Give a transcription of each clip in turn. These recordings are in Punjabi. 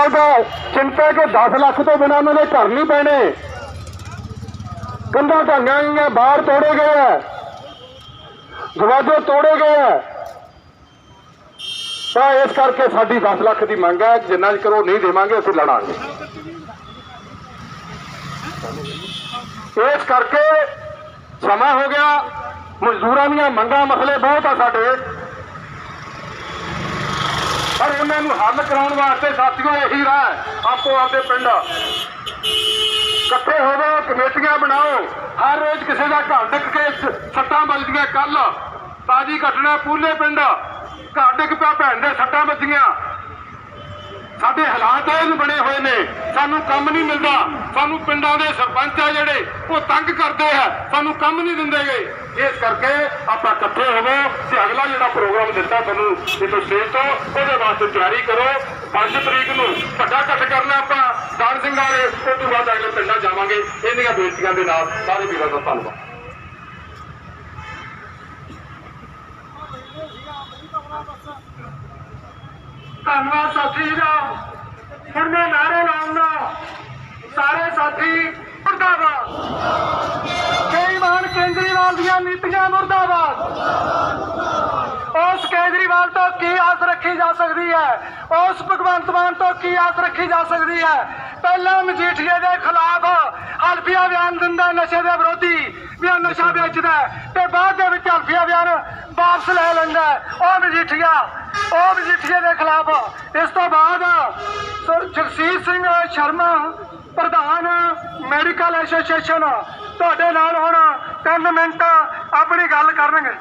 ਗੱਲ ਦਾ ਚਿੰਤਾ ਕਿ 10 ਲੱਖ ਤੋਂ ਬਿਨਾਂ ਉਹਨਾਂ ਦੇ ਘਰ ਨਹੀਂ ਪੈਣੇ। ਕੰਧਾਂ ਢਾਈਆਂ ਗਈਆਂ ਬਾਹਰ ਤੋੜੇ ਗਏ ਆ। ਦਰਵਾਜ਼ੇ ਤੋੜੇ ਗਏ ਆ। ਤਾਂ ਇਸ ਕਰਕੇ ਸਾਡੀ 10 ਲੱਖ ਦੀ ਮੰਗ ਹੈ, ਜਿੰਨਾ ਚਿਰ ਉਹ ਨਹੀਂ ਦੇਵਾਂਗੇ, ਅਸੀਂ ਲੜਾਂਗੇ। ਇਸ ਕਰਕੇ ਸਮਾਂ ਹੋ ਗਿਆ। ਮਜ਼ਦੂਰਾਂ ਦੀਆਂ ਮੰਗਾਂ ਮਸਲੇ ਬਹੁਤ ਆ ਸਾਡੇ। ਪਰ ਉਹਨਾਂ ਨੂੰ ਹੱਲ ਕਰਾਉਣ ਵਾਸਤੇ ਸਾਥੀਓ ਇਹੀ ਰਾਹ ਆਪੋ ਆਪਦੇ ਪਿੰਡ ਇਕੱਠੇ ਹੋਵੋ, ਕਮੇਟੀਆਂ ਬਣਾਓ। ਹਰ ਰੋਜ਼ ਕਿਸੇ ਦਾ ਘਰ ਡਿੱਗ ਕੇ ਸੱਟਾਂ ਵੱਜਦੀਆਂ ਕੱਲ ਤਾਜੀ ਘਟਨਾ ਪੂਲੇ ਪਿੰਡ। ਘਰ ਡਿੱਗ ਪਿਆ, ਭੈਣ ਦੇ ਸੱਟਾਂ ਵੱਜੀਆਂ। ਸਾਡੇ ਹਾਲਾਤ ਇਹ ਬਣੇ ਹੋਏ ਨੇ। ਸਾਨੂੰ ਕੰਮ ਨਹੀਂ ਮਿਲਦਾ। ਸਾਨੂੰ ਪਿੰਡਾਂ ਦੇ ਸਰਪੰਚ ਆ ਜਿਹੜੇ, ਉਹ ਤੰਗ ਕਰਦੇ ਆ। ਸਾਨੂੰ ਕੰਮ ਨਹੀਂ ਦਿੰਦੇ ਗਏ ਇਸ ਕਰਕੇ ਆਪਾਂ ਇਕੱਠੇ ਹੋਵੋ ਤੇ ਅਗਲਾ ਜਿਹੜਾ ਪ੍ਰੋਗਰਾਮ ਦਿੱਤਾ ਤੁਹਾਨੂੰ ਇਸ ਸਟੇਜ ਤੋਂ, ਉਹਦੇ ਵਾਸਤੇ ਤਿਆਰੀ ਕਰੋ। 5 ਤਰੀਕ ਨੂੰ ਵੱਡਾ ਇਕੱਠ ਕਰਨਾ ਆਪਾਂ, ਦਾਨ ਸਿੰਘ ਵਾਲੇ ਉਸ ਤੋਂ ਬਾਅਦ ਅਗਲੇ ਪਿੰਡਾਂ ਜਾਵਾਂਗੇ। ਇੰਨੀਆਂ ਬੇਨਤੀਆਂ ਦੇ ਨਾਲ ਸਾਰੇ ਵੀਰਾਂ ਦਾ ਧੰਨਵਾਦ। ਧੰਨਵਾਦ ਸਾਥੀ ਦਾ। ਹੁਣ ਮੈਂ ਨਾਰੇ ਲਾਉਂਗਾ ਸਾਰੇ ਸਾਥੀ, ਮੁਰਦਾਬਾਦ। ਕੇਂਦਰੀਵਾਲ ਦੀਆਂ ਨੀਤੀਆਂ ਮੁਰਦਾਬਾਦ। ਉਸ ਕੇਜਰੀਵਾਲ ਤੋਂ ਕੀ ਆਸ ਰੱਖੀ ਜਾ ਸਕਦੀ ਹੈ? ਉਸ ਭਗਵੰਤ ਮਾਨ ਤੋਂ ਕੀ ਆਸ ਰੱਖੀ ਜਾ ਸਕਦੀ ਹੈ? ਪਹਿਲਾਂ ਮਜੀਠੀਏ ਦੇ ਖਿਲਾਫ ਹਲਫੀਆ ਬਿਆਨ ਦਿੰਦਾ ਨਸ਼ੇ ਦੇ ਵਿਰੋਧੀ। ਵੀ ਉਹ ਨਸ਼ਾ ਵੇਚਦਾ ਤੇ ਬਾਅਦ ਦੇ ਵਿੱਚ ਹਲਫੀਆ ਬਿਆਨ ਵਾਪਸ ਲੈ ਲੈਂਦਾ ਉਹ ਮਜੀਠੀਆ, ਉਹ ਮਜੀਠੀਏ ਦੇ ਖਿਲਾਫ। ਇਸ ਤੋਂ ਬਾਅਦ ਸਰ ਜਗਸੀਰ ਸਿੰਘ ਸ਼ਰਮਾ ਪ੍ਰਧਾਨ ਮੈਡੀਕਲ ਐਸੋਸੀਏਸ਼ਨ ਤੁਹਾਡੇ ਨਾਲ ਹੁਣ 3 ਮਿੰਟ ਆਪਣੀ ਗੱਲ ਕਰਨਗੇ।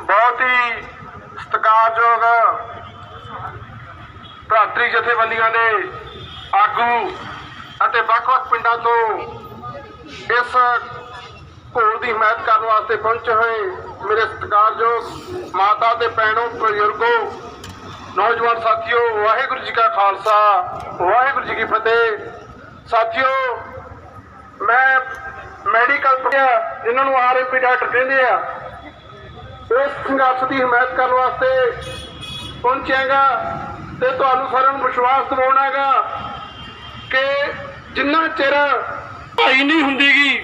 ਬਹੁਤ ਹੀ ਸਤਿਕਾਰਯੋਗ ਭਰਾਤਰੀ ਜਥੇਬੰਦੀਆਂ ਦੇ ਆਗੂ ਅਤੇ ਵੱਖ-ਵੱਖ ਪਿੰਡਾਂ ਤੋਂ ਇਸ ਘੋਲ ਦੀ ਹਮਾਇਤ ਕਰਨ ਵਾਸਤੇ ਪਹੁੰਚੇ ਹੋਏ ਮੇਰੇ ਸਤਿਕਾਰਯੋਗ ਮਾਤਾ ਤੇ ਭੈਣੋ, ਬਜ਼ੁਰਗੋ ਨੌਜਵਾਨ ਸਾਥੀਓ, ਵਾਹਿਗੁਰੂ ਜੀ ਕਾ ਖਾਲਸਾ, ਵਾਹਿਗੁਰੂ ਜੀ ਕੀ ਫਤਿਹ। ਸਾਥੀਓ, ਮੈਂ ਮੈਡੀਕਲ ਪੜ੍ਹਿਆ, ਜਿਨ੍ਹਾਂ ਨੂੰ ਆਰਐਮਪੀ ਡਾਕਟਰ ਕਹਿੰਦੇ ਆ। ਇਸ ਸੰਘਰਸ਼ ਦੀ ਹਮਾਇਤ ਕਰਨ ਵਾਸਤੇ ਪਹੁੰਚਿਆਗਾ ਤੇ ਤੁਹਾਨੂੰ ਸਾਰਿਆਂ ਨੂੰ ਵਿਸ਼ਵਾਸ ਦਿਵਾਉਣਾਗਾ ਕਿ ਜਿੰਨਾ ਚਿਰ ਭਾਈ ਨਹੀਂ ਹੁੰਦੀਗੀ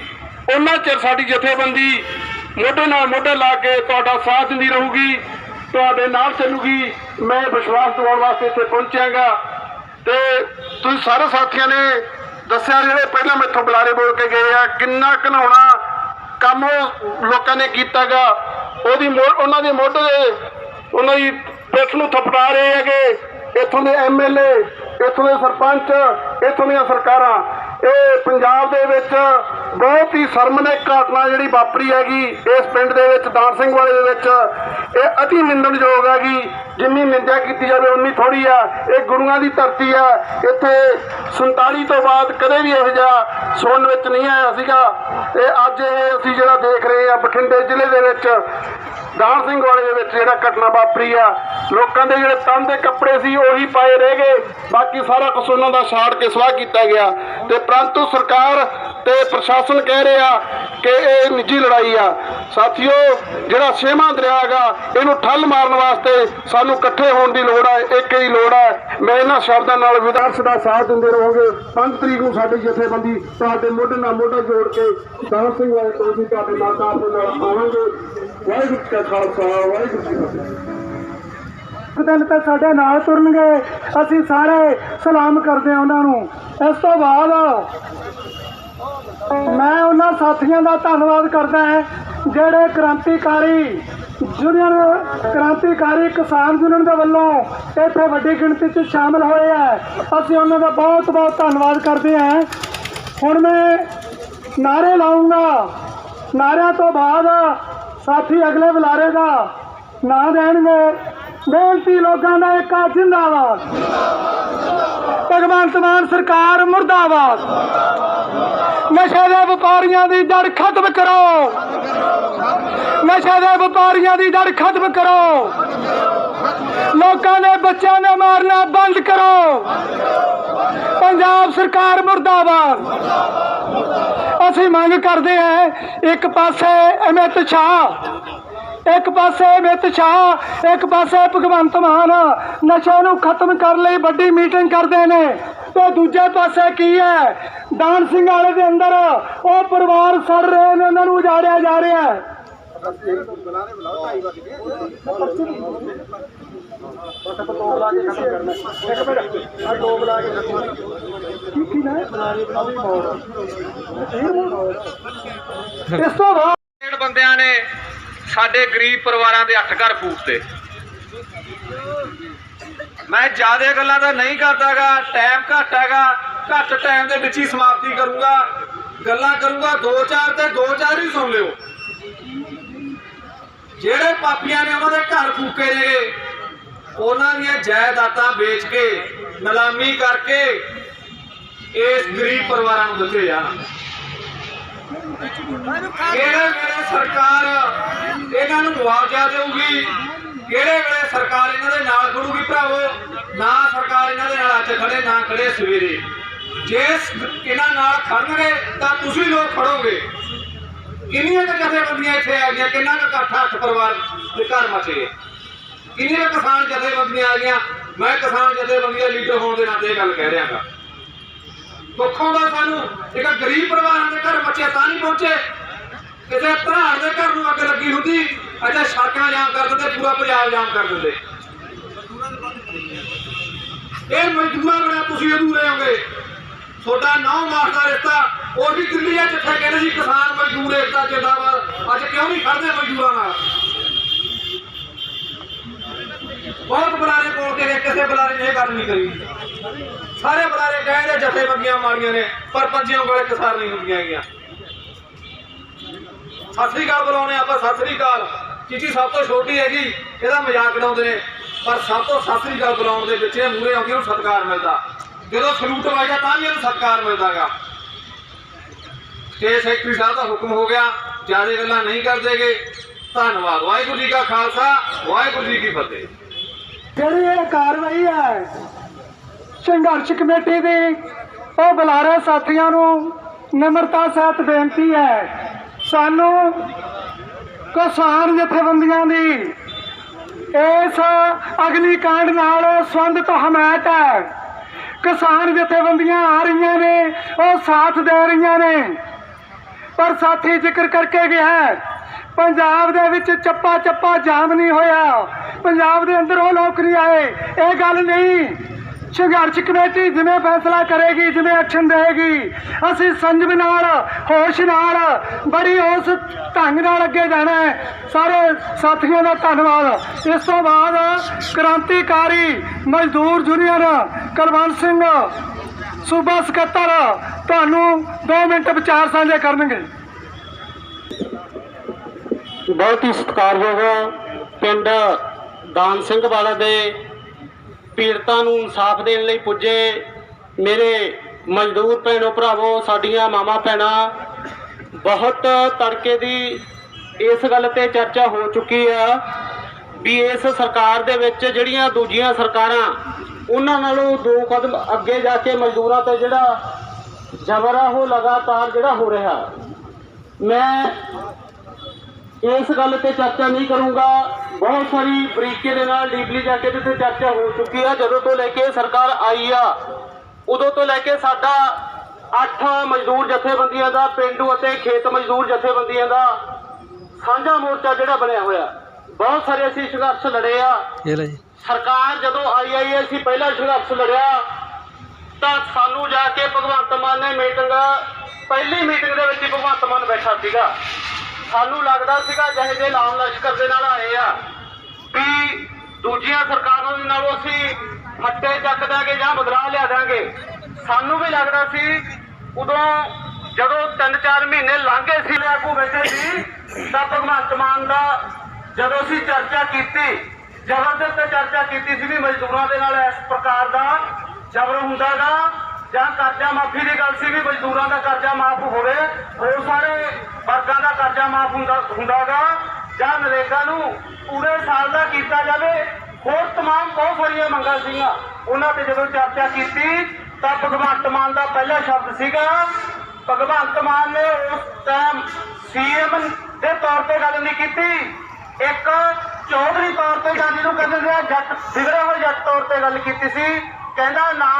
ਉਹਨਾਂ ਚਿਰ ਸਾਡੀ ਜਥੇਬੰਦੀ ਮੋਢੇ ਨਾਲ ਮੋਢੇ ਲਾ ਕੇ ਤੁਹਾਡਾ ਸਾਥ ਦਿੰਦੀ ਰਹੂਗੀ। ਤੁਹਾਡੇ ਨਾਲ ਚੱਲੂਗੀ। ਮੈਂ ਵਿਸ਼ਵਾਸ ਦਿਵਾਉਣ ਵਾਸਤੇ ਇੱਥੇ ਪਹੁੰਚਿਆਗਾ। ਤੇ ਤੁਸੀਂ ਸਾਰੇ ਸਾਥੀਆਂ ਨੇ ਦੱਸਿਆ ਜਿਹੜੇ ਪਹਿਲਾਂ ਮੈਥੋਂ ਬੁਲਾਰੇ ਬੋਲ ਕੇ ਗਏ ਆ, ਕਿੰਨਾ ਘਨਾਉਣਾ ਕੰਮ ਲੋਕਾਂ ਨੇ ਕੀਤਾਗਾ। ਉਹਦੀ ਮੋ- ਉਹਨਾਂ ਦੇ ਮੋਢੇ ਉਹਨਾਂ ਦੀ ਪਿੱਠ ਨੂੰ ਥਪੜਾ ਰਹੇ ਹੈਗੇ। ਇੱਥੋਂ ਦੇ ਐਮਐਲਏ ਇੱਥੋਂ ਦੇ ਸਰਪੰਚ, ਇੱਥੋਂ ਦੀਆਂ ਸਰਕਾਰਾਂ। ਇਹ ਪੰਜਾਬ ਦੇ ਵਿੱਚ ਬਹੁਤ ਹੀ ਸ਼ਰਮਨਾਕ ਘਟਨਾ ਜਿਹੜੀ ਵਾਪਰੀ ਹੈਗੀ ਇਸ ਪਿੰਡ ਦੇ ਵਿੱਚ, ਦਾਨ ਸਿੰਘ ਵਾਲੇ ਦੇ ਵਿੱਚ। ਇਹ ਅਤੀ ਨਿੰਦਣਯੋਗ ਹੈਗੀ, ਜਿੰਨੀ ਨਿੰਦਿਆ ਕੀਤੀ ਜਾਵੇ ਉਨੀ ਥੋੜੀ ਆ। ਇਹ ਗੁਰੂਆਂ ਦੀ ਧਰਤੀ ਆ। ਇੱਥੇ 47 ਤੋਂ ਬਾਅਦ ਕਦੇ ਵੀ ਇਹੋ ਜਿਹਾ ਸੁਣਨ ਵਿੱਚ ਨਹੀਂ ਆਇਆ ਸੀਗਾ। ਇਹ ਅੱਜ ਇਹ ਅਸੀਂ ਜਿਹੜਾ ਦੇਖ ਰਹੇ ਆ ਬਠਿੰਡੇ ਜ਼ਿਲ੍ਹੇ ਦੇ ਵਿੱਚ ਦਾਨ ਸਿੰਘ ਵਾਲੇ ਦੇ ਵਿੱਚ ਜਿਹੜਾ ਘਟਨਾ ਵਾਪਰੀ ਆ, ਲੋਕਾਂ ਦੇ ਜਿਹੜੇ ਤਨ ਦੇ ਕੱਪੜੇ ਸੀ, ਉਹੀ ਪਾਏ ਰਹਿ ਗਏ। ਬਾਕੀ ਸਾਰਾ ਕੁਝ ਉਹਨਾਂ ਦਾ ਛਾੜ ਕੇ ਸਵਾਹ ਕੀਤਾ ਗਿਆ। ਤੇ ਪਰੰਤੂ ਸਰਕਾਰ ਤੇ ਪ੍ਰਸ਼ਾਸਨ ਕਹਿ ਰਿਹਾ ਕਿ ਇਹ ਨਿੱਜੀ ਲੜਾਈ ਆ। ਸਾਥੀਓ ਜਿਹੜਾ ਛੇਵਾਂ ਦਰਿਆ ਹੈਗਾ ਇਹਨੂੰ ਠੱਲ ਮਾਰਨ ਵਾਸਤੇ ਸਾਨੂੰ ਇਕੱਠੇ ਹੋਣ ਦੀ ਲੋੜ ਹੈ ਇੱਕ ਹੀ ਲੋੜ ਹੈ ਮੈਂ ਇਹਨਾਂ ਸ਼ਬਦਾਂ ਨਾਲ ਵਿਦਰਸ਼ ਦਾ ਸਾਥ ਦਿੰਦੇ ਰਹੋਗੇ। 5 ਤਰੀਕ ਨੂੰ ਸਾਡੀ ਜਥੇਬੰਦੀ ਤੁਹਾਡੇ ਮੋਢੇ ਨਾਲ ਮੋਢਾ ਜੋੜ ਕੇ ਦਾਨ ਸਿੰਘ ਵਾਲੇ ਤੋਂ ਅਸੀਂ ਤੁਹਾਡੇ ਨਾਲ ਸਾਥ ਦੇ ਨਾਲ ਆਵਾਂਗੇ। ਵਾਹਿਗੁਰੂ ਜੀ ਕਾ ਖਾਲਸਾ ਵਾਹਿਗੁਰੂ ਜੀ ਕੀ ਫਤਿਹ। ਇੱਕ ਦਿਨ ਤੇ ਸਾਡੇ ਨਾਲ ਤੁਰਨਗੇ। ਅਸੀਂ ਸਾਰੇ ਸਲਾਮ ਕਰਦੇ ਹਾਂ ਉਹਨਾਂ ਨੂੰ। ਇਸ ਤੋਂ ਬਾਅਦ ਮੈਂ ਉਹਨਾਂ ਸਾਥੀਆਂ ਦਾ ਧੰਨਵਾਦ ਕਰਦਾ ਹਾਂ, ਜਿਹੜੇ ਕ੍ਰਾਂਤੀਕਾਰੀ ਯੂਨੀਅਨ ਕ੍ਰਾਂਤੀਕਾਰੀ ਕਿਸਾਨ ਯੂਨੀਅਨ ਦੇ ਵੱਲੋਂ ਇੱਥੇ ਵੱਡੀ ਗਿਣਤੀ 'ਚ ਸ਼ਾਮਲ ਹੋਏ ਆ। ਅਸੀਂ ਉਹਨਾਂ ਦਾ ਬਹੁਤ ਬਹੁਤ ਧੰਨਵਾਦ ਕਰਦੇ ਹਾਂ। ਹੁਣ ਮੈਂ ਨਾਰੇ ਲਾਉਂਗਾ ਨਾਰਿਆਂ ਤੋਂ ਬਾਅਦ ਸਾਥੀ ਅਗਲੇ ਬੁਲਾਰੇ ਦਾ ਨਾਂ ਦੇਣਗੇ। ਬੇਨਤੀ ਲੋਕਾਂ ਦਾ ਇੱਕ ਜਿੰਦਾਬਾਦ। ਭਗਵੰਤ ਮਾਨ ਸਰਕਾਰ ਮੁਰਦਾਬਾਦ। ਨਸ਼ੇ ਦੇ ਵਪਾਰੀਆਂ ਦੀ ਜੜ ਖਤਮ ਕਰੋ। ਨਸ਼ੇ ਦੇ ਵਪਾਰੀਆਂ ਦੀ ਜੜ ਖਤਮ ਕਰੋ। ਲੋਕਾਂ ਦੇ ਬੱਚਿਆਂ ਨੂੰ ਮਾਰਨਾ ਬੰਦ ਕਰੋ। ਪੰਜਾਬ ਸਰਕਾਰ ਮੁਰਦਾਬਾਦ। ਅਸੀਂ ਮੰਗ ਕਰਦੇ ਹਾਂ ਇੱਕ ਪਾਸੇ ਅਮਿਤ ਸ਼ਾਹ ਇੱਕ ਪਾਸੇ ਅਮਿਤ ਸ਼ਾਹ ਇੱਕ ਪਾਸੇ ਭਗਵੰਤ ਮਾਨ। ਨਸ਼ੇ ਨੂੰ ਖਤਮ ਕਰਨ ਲਈ ਵੱਡੀ ਮੀਟਿੰਗ ਕਰਦੇ ਨੇ। ਤੇ ਦੂਜੇ ਪਾਸੇ ਕੀ ਹੈ? ਦਾਨ ਸਿੰਘ ਵਾਲੇ ਦੇ ਅੰਦਰ ਉਹ ਪਰਿਵਾਰ ਸੜ ਰਹੇ ਨੇ ਉਹਨਾਂ ਨੂੰ ਉਜਾੜਿਆ ਜਾ ਰਿਹਾ ਹੈ। ਇਸ ਤੋਂ ਬਾਅਦ ਬੰਦਿਆਂ ਨੇ ਸਾਡੇ ਗਰੀਬ ਪਰਿਵਾਰਾਂ ਦੇ ਅੱਠ ਘਰ ਫੂਕਤੇ ਮੈਂ ਜ਼ਿਆਦਾ ਗੱਲਾਂ ਤਾਂ ਨਹੀਂ ਕਰਦਾਗਾ ਟਾਈਮ ਘੱਟ ਹੈਗਾ, ਘੱਟ ਟਾਈਮ ਦੇ ਵਿੱਚ ਹੀ ਸਮਾਪਤੀ ਕਰੂੰਗਾ। ਗੱਲਾਂ ਕਰੂੰਗਾ, ਦੋ ਚਾਰ ਤੇ ਦੋ ਚਾਰ ਹੀ ਸੁਣ ਲਿਓ। ਜਿਹੜੇ ਪਾਪੀਆਂ ਨੇ ਉਹਨਾਂ ਦੇ ਘਰ ਫੂਕੇ ਨੇਗੇ, ਉਹਨਾਂ ਦੀਆਂ ਜਾਇਦਾਦਾਂ ਵੇਚ ਕੇ, ਨਿਲਾਮੀ ਕਰਕੇ, ਇਸ ਗਰੀਬ ਪਰਿਵਾਰਾਂ ਨੂੰ ਦਿੱਤੇ ਜਾਣ। ਕਿਹੜੇ ਵੇਲੇ ਸਰਕਾਰ ਇਹਨਾਂ ਨੂੰ ਮੁਆਵਜ਼ਾ ਦੇਊਗੀ? ਕਿਹੜੇ ਵੇਲੇ ਸਰਕਾਰ ਇਹਨਾਂ ਦੇ ਨਾਲ ਖੜੂਗੀ ਭਰਾਵੋ? ਨਾ ਸਰਕਾਰ ਇਹਨਾਂ ਦੇ ਨਾਲ ਅੱਜ ਖੜੇ, ਨਾ ਖੜੇ ਸਵੇਰੇ। ਜੇ ਇਹਨਾਂ ਨਾਲ ਖੜਨਗੇ, ਤਾਂ ਤੁਸੀਂ ਲੋਕ ਖੜੋਗੇ। ਕਿੰਨੀਆਂ ਕੁ ਜਥੇਬੰਦੀਆਂ ਇੱਥੇ ਆ ਗਈਆਂ ਕਿੰਨਾ ਕੁ ਇਕੱਠਾ ਅੱਠ ਪਰਿਵਾਰ ਦੇ ਘਰ ਮਚੇ ਕਿੰਨੀਆਂ ਕਿਸਾਨ ਜਥੇਬੰਦੀਆਂ ਆ ਗਈਆਂ ਮੈਂ ਕਿਸਾਨ ਜਥੇਬੰਦੀਆਂ ਦਾ ਲੀਡਰ ਹੋਣ ਦੇ ਨਾਤੇ ਇਹ ਗੱਲ ਕਹਿ ਰਿਹਾ ਰਿਹਾਗਾ। ਦੁੱਖੋਂ ਦਾ ਸਾਨੂੰ। ਇੱਕ ਗਰੀਬ ਪਰਿਵਾਰਾਂ ਦੇ ਘਰ ਬੱਚੇ ਤਾਂ ਨਹੀਂ ਪਹੁੰਚੇ। ਕਿਸੇ ਧਰਾੜ ਦੇ ਘਰ ਨੂੰ ਅੱਗ ਲੱਗੀ ਹੁੰਦੀ ਅੱਛਾ ਸੜਕਾਂ ਜਾਮ ਕਰ ਦਿੰਦੇ, ਪੂਰਾ ਪੰਜਾਬ ਜਾਮ ਕਰ ਦਿੰਦੇ। ਇਹ ਮਜ਼ਦੂਰਾਂ ਬਣਾ ਤੁਸੀਂ ਅਧੂਰੇ ਹੋਗੇ। ਤੁਹਾਡਾ ਨੌ ਮਾਸ ਦਾ ਰਿਸ਼ਤਾ, ਉਹ ਵੀ ਦਿੱਲੀ ਆ ਜਿੱਥੇ ਕਹਿੰਦੇ ਸੀ, ਕਿਸਾਨ ਮਜ਼ਦੂਰ ਏਕਤਾ ਜਿੰਦਾਬਾਦ। ਅੱਜ ਕਿਉਂ ਨਹੀਂ ਖੜਦੇ ਮਜ਼ਦੂਰਾਂ ਨਾਲ? ਬਹੁਤ ਬੁਲਾਰੇ ਕੋਲ ਕੇ ਗਏ, ਕਿਸੇ ਬੁਲਾਰੇ ਨੇ ਇਹ ਗੱਲ ਨਹੀਂ ਕਰੀ। ਸਾਰੇ ਬੁਲਾਰੇ ਕਹਿੰਦੇ ਜਥੇਬੰਦੀਆਂ ਮਾੜੀਆਂ ਨੇ ਪਰ ਪੰਜੀਆਂ ਕੋਲੇ ਕਿਸਾਰ ਨਹੀਂ ਹੁੰਦੀਆਂ ਹੈਗੀਆਂ। ਸਤਿ ਸ੍ਰੀ ਅਕਾਲ ਬੁਲਾਉਣੇ ਆਪਾਂ ਸਤਿ ਸ੍ਰੀ ਅਕਾਲ। ਚੀਚੀ ਸਭ ਤੋਂ ਛੋਟੀ ਹੈਗੀ ਇਹਦਾ ਮਜ਼ਾਕ ਉਡਾਉਂਦੇ ਨੇ ਪਰ ਸਭ ਤੋਂ ਸਤਿ ਸ੍ਰੀ ਅਕਾਲ ਬੁਲਾਉਣ ਦੇ ਵਿੱਚ ਇਹ ਮੂਰੇ ਆਉਂਦੀ ਉਹਨੂੰ ਸਤਿਕਾਰ ਮਿਲਦਾ। ਜਦੋਂ ਸਲੂਟ ਵੱਜਦਾ ਤਾਂ ਵੀ ਇਹਨੂੰ ਸਤਿਕਾਰ ਮਿਲਦਾਗਾ। ਸਟੇਟ ਸੈਕਟਰੀ ਸਾਹਿਬ ਦਾ ਹੁਕਮ ਹੋ ਗਿਆ ਜ਼ਿਆਦਾ ਗੱਲਾਂ ਨਹੀਂ ਕਰਦੇਗੇ। ਧੰਨਵਾਦ। ਵਾਹਿਗੁਰੂ ਜੀ ਕਾ ਖਾਲਸਾ ਵਾਹਿਗੁਰੂ ਜੀ ਕੀ ਫਤਿਹ। ਜਿਹੜੀ ਇਹ ਕਾਰਵਾਈ ਹੈ, ਸੰਘਰਸ਼ ਕਮੇਟੀ ਦੀ, ਉਹ ਬੁਲਾਰੇ ਸਾਥੀਆਂ ਨੂੰ ਨਿਮਰਤਾ ਸਹਿਤ ਬੇਨਤੀ ਹੈ। ਸਾਨੂੰ ਕਿਸਾਨ ਜਥੇਬੰਦੀਆਂ ਦੀ ਇਸ ਅਗਨੀਕਾਂਡ ਨਾਲ ਸੰਬੰਧਿਤ ਹਮਾਇਤ ਹੈ। ਕਿਸਾਨ ਜਥੇਬੰਦੀਆਂ ਆ ਰਹੀਆਂ ਨੇ, ਉਹ ਸਾਥ ਦੇ ਰਹੀਆਂ ਨੇ। ਪਰ ਸਾਥੀ ਜ਼ਿਕਰ ਕਰਕੇ ਗਿਆ ਪੰਜਾਬ ਦੇ ਵਿੱਚ ਚੱਪਾ ਚੱਪਾ ਜਾਮ ਨਹੀਂ ਹੋਇਆ। ਪੰਜਾਬ ਦੇ ਅੰਦਰ ਉਹ ਲੋਕ ਨਹੀਂ ਆਏ। ਇਹ ਗੱਲ ਨਹੀਂ। ਸੰਘਰਸ਼ ਕਮੇਟੀ ਜਿਵੇਂ ਫੈਸਲਾ ਕਰੇਗੀ, ਜਿਵੇਂ ਐਕਸ਼ਨ ਦੇਗੀ ਅਸੀਂ ਸੰਜਮ ਨਾਲ, ਹੋਸ਼ ਨਾਲ, ਬੜੀ ਉਸ ਢੰਗ ਨਾਲ ਅੱਗੇ ਜਾਣਾ ਹੈ। ਸਾਰੇ ਸਾਥੀਆਂ ਦਾ ਧੰਨਵਾਦ। ਇਸ ਤੋਂ ਬਾਅਦ ਕ੍ਰਾਂਤੀਕਾਰੀ ਮਜ਼ਦੂਰ ਯੂਨੀਅਨ ਕੁਲਵੰਤ ਸਿੰਘ ਸੂਬਾ ਸਕੱਤਰ, ਤੁਹਾਨੂੰ 2 ਮਿੰਟ ਵਿਚਾਰ ਸਾਂਝੇ ਕਰਨਗੇ। ਬਹੁਤ ਹੀ ਸਤਿਕਾਰਯੋਗ ਪਿੰਡ ਦਾਨ ਸਿੰਘ ਵਾਲਾ ਦੇ ਪੀੜਤਾਂ ਨੂੰ ਇਨਸਾਫ ਦੇਣ ਲਈ ਪੁੱਜੇ। ਮੇਰੇ ਮਜ਼ਦੂਰ ਭੈਣੋ ਭਰਾਵੋ, ਸਾਡੀਆਂ ਮਾਮਾ ਭੈਣਾਂ, ਬਹੁਤ ਤੜਕੇ ਦੀ ਇਸ ਗੱਲ ਤੇ ਚਰਚਾ ਹੋ ਚੁੱਕੀ ਆ ਵੀ ਇਸ ਸਰਕਾਰ ਦੇ ਵਿੱਚ ਜਿਹੜੀਆਂ ਦੂਜੀਆਂ ਸਰਕਾਰਾਂ, ਉਹਨਾਂ ਨਾਲੋਂ ਦੋ ਕਦਮ ਅੱਗੇ ਜਾ ਕੇ ਮਜ਼ਦੂਰਾਂ ਤੇ ਜਿਹੜਾ ਜ਼ਬਰ ਆ, ਉਹ ਲਗਾਤਾਰ ਜਿਹੜਾ ਹੋ ਰਿਹਾ। ਮੈਂ ਇਸ ਗੱਲ ਤੇ ਚਰਚਾ ਨਹੀਂ ਕਰੂੰਗਾ। ਬਹੁਤ ਸਾਰੀ ਬਰੀਕੀ ਦੇ ਨਾਲ ਡੀਪਲੀ ਜਾ ਕੇ ਜਿੱਥੇ ਚਰਚਾ ਹੋ ਚੁੱਕੀ ਆ। ਜਦੋਂ ਤੋਂ ਲੈ ਕੇ ਸਰਕਾਰ ਆਈ ਆ ਉਦੋਂ ਤੋਂ ਲੈ ਕੇ ਸਾਡਾ ਅੱਠ ਮਜ਼ਦੂਰ ਜਥੇਬੰਦੀਆਂ ਦਾ ਪਿੰਡੂ ਅਤੇ ਖੇਤ ਮਜ਼ਦੂਰ ਜਥੇਬੰਦੀਆਂ ਦਾ ਸਾਂਝਾ ਮੋਰਚਾ ਜਿਹੜਾ ਬਣਿਆ ਹੋਇਆ। ਬਹੁਤ ਸਾਰੇ ਅਸੀਂ ਸੰਘਰਸ਼ ਲੜੇ ਆ। ਸਰਕਾਰ ਜਦੋਂ ਆਈ ਆਈ ਅਸੀਂ ਪਹਿਲਾ ਸੰਘਰਸ਼ ਲੜਿਆ ਤਾਂ ਸਾਨੂੰ ਜਾ ਕੇ ਭਗਵੰਤ ਮਾਨ ਨੇ ਮੀਟਿੰਗ ਪਹਿਲੀ ਮੀਟਿੰਗ ਦੇ ਵਿੱਚ ਭਗਵੰਤ ਮਾਨ ਬੈਠਾ ਸੀਗਾ। ਸਾਨੂੰ ਲੱਗਦਾ ਸੀਗਾ ਜਿਹੇ ਜਿਹੇ ਲਾਮ ਲਸ਼ਕਰ ਦੇ ਨਾਲ ਆਏ ਆ ਵੀ ਦੂਜੀਆਂ ਸਰਕਾਰਾਂ ਦੇ ਨਾਲੋਂ ਅਸੀਂ ਫੱਟੇ ਚੱਕ ਦਾਂਗੇ ਜਾਂ ਬਦਲਾਅ ਲਿਆ ਦਾਂਗੇ ਸਾਨੂੰ ਵੀ ਲੱਗਦਾ ਸੀ ਉਦੋਂ ਜਦੋਂ 3-4 ਮਹੀਨੇ ਲੰਘੇ ਸੀ ਆਗੂ ਬੈਠੇ ਸੀ, ਤਾਂ ਭਗਵੰਤ ਮਾਨ ਦਾ ਜਦੋਂ ਅਸੀਂ ਚਰਚਾ ਕੀਤੀ ਜ਼ਬਰਦਸਤ ਚਰਚਾ ਕੀਤੀ ਸੀ ਵੀ ਮਜ਼ਦੂਰਾਂ ਦੇ ਨਾਲ ਇਸ ਪ੍ਰਕਾਰ ਦਾ ਜ਼ਬਰ ਹੁੰਦਾਗਾ ਜਾਂ ਕਰਜ਼ਾ ਮਾਫੀ ਦੀ ਗੱਲ ਸੀ ਵੀ ਮਜ਼ਦੂਰਾਂ ਦਾ ਕਰਜ਼ਾ ਮਾਫ ਹੋਵੇ, ਉਹ ਸਾਰੇ ਕਰਜ਼ਾ ਮਾਫ ਹੁੰਦਾ ਹੁੰਦਾਗਾ ਜਾਂ ਨਰੇਗਾ ਨੂੰ ਪੂਰੇ ਸਾਲ ਦਾ ਕੀਤਾ ਜਾਵੇ ਹੋਰ तमाम ਬਹੁਤ ਸਾਰੀਆਂ ਮੰਗਾਂ ਸੀਗੀਆਂ ਉਹਨਾਂ ਤੇ ਜਦੋਂ ਚਰਚਾ ਕੀਤੀ ਤਾਂ ਭਗਵੰਤ ਮਾਨ ਦਾ ਪਹਿਲਾ ਸ਼ਬਦ ਸੀਗਾ ਭਗਵੰਤ ਮਾਨ ਨੇ ਉਸ ਟਾਈਮ ਸੀਐਮ ਦੇ ਤੌਰ ਤੇ ਗੱਲ ਨਹੀਂ ਕੀਤੀ ਇੱਕ ਚੌਧਰੀ ਤੌਰ ਤੇ ਜਾਂ ਜਿਹਨੂੰ ਕਹਿੰਦੇ ਨੇ ਜੱਟ ਵਿਗੜੇ ਹੋਏ ਜੱਟ ਤੌਰ ਤੇ ਗੱਲ ਕੀਤੀ ਸੀ ਕਹਿੰਦਾ ਨਾ